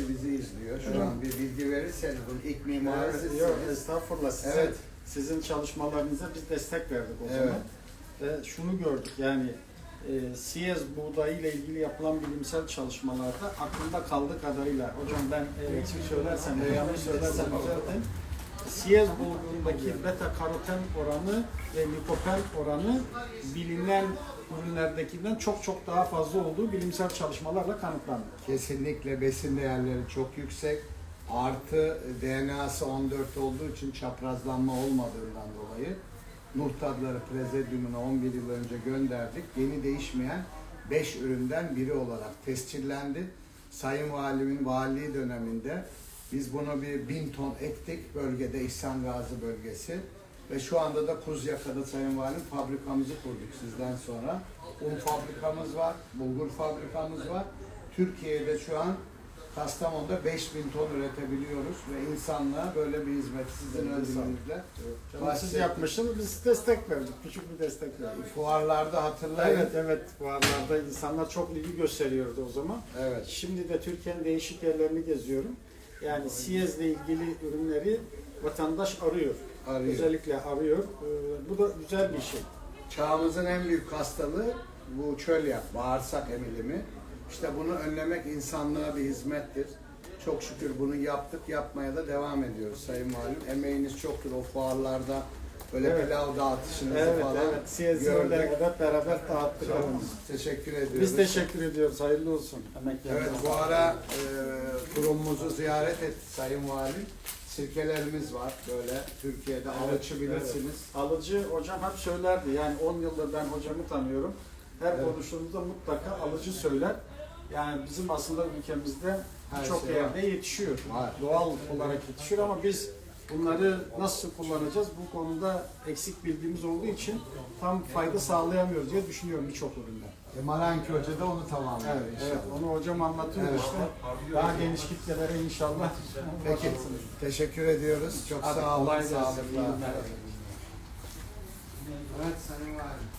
kişi bizi izliyor. Şu Evet. an bir bilgi verirseniz bunun ilk mimarı Evet, sizsiniz. yok, estağfurullah. Size, Evet. Sizin çalışmalarınıza biz destek verdik o Evet. zaman. Ve şunu gördük yani e, Siyez buğdayı ile ilgili yapılan bilimsel çalışmalarda aklımda kaldığı kadarıyla hocam ben eksik söylersem ve yanlış söylersem düzeltin. Siyez bulgurundaki beta karoten oranı ve likopen oranı bilinen ürünlerdekinden çok çok daha fazla olduğu bilimsel çalışmalarla kanıtlandı. Kesinlikle besin değerleri çok yüksek. Artı DNA'sı 14 olduğu için çaprazlanma olmadığından dolayı Nuh Tadları Prezedyumuna 11 yıl önce gönderdik. Yeni değişmeyen 5 üründen biri olarak tescillendi. Sayın Valimin valiliği döneminde biz bunu bir bin ton ektik bölgede İhsan Gazi bölgesi. Ve şu anda da Kuzyaka'da Sayın Valim fabrikamızı kurduk sizden sonra. Un fabrikamız var, bulgur fabrikamız var. Türkiye'de şu an Kastamonu'da 5000 ton üretebiliyoruz ve insanlığa böyle bir hizmet sizin Evet, öncülüğünüzle. Canım siz yapmışsınız, biz destek verdik, küçük bir destek verdik. Fuarlarda hatırlayın. Evet evet fuarlarda insanlar çok ilgi gösteriyordu o zaman. Evet. Şimdi de Türkiye'nin değişik yerlerini geziyorum. Yani Siyez'le ilgili ürünleri vatandaş arıyor. Arıyor. Özellikle arıyor. Ee, bu da güzel bir şey. Çağımızın en büyük hastalığı bu çölyak, bağırsak emilimi. İşte bunu önlemek insanlığa bir hizmettir. Çok şükür bunu yaptık, yapmaya da devam ediyoruz Sayın Valim. Emeğiniz çoktur o fuarlarda. Böyle Evet. pilav dağıtışınızı Evet falan evet öyle hep beraber dağıttık. Teşekkür ediyoruz. Biz teşekkür ediyoruz. Hayırlı olsun. Emeklerinize Evet bu ara e, kurumumuzu ziyaret etti Sayın Valim. Sirkelerimiz var böyle Türkiye'de Evet, alıcı bilirsiniz. Alıcı hocam hep söylerdi. Yani 10 yıldır ben hocamı tanıyorum. Her Evet. konuştuğumuzda mutlaka alıcı söyler. Yani bizim aslında ülkemizde birçok şey yerde yetişiyor. Var. Doğal olarak yetişiyor ama biz bunları nasıl kullanacağız bu konuda eksik bildiğimiz olduğu için tam fayda sağlayamıyoruz diye düşünüyorum birçok üründe. E, Maranki Hoca da onu tamamlıyor Evet, inşallah. evet, onu hocam anlatıyor Evet. işte. Daha geniş kitlelere inşallah. Peki, teşekkür ediyoruz. Çok Hadi sağ olun, kolay gelsin. sağlıkla. İyi günler. Evet Sayın Valim.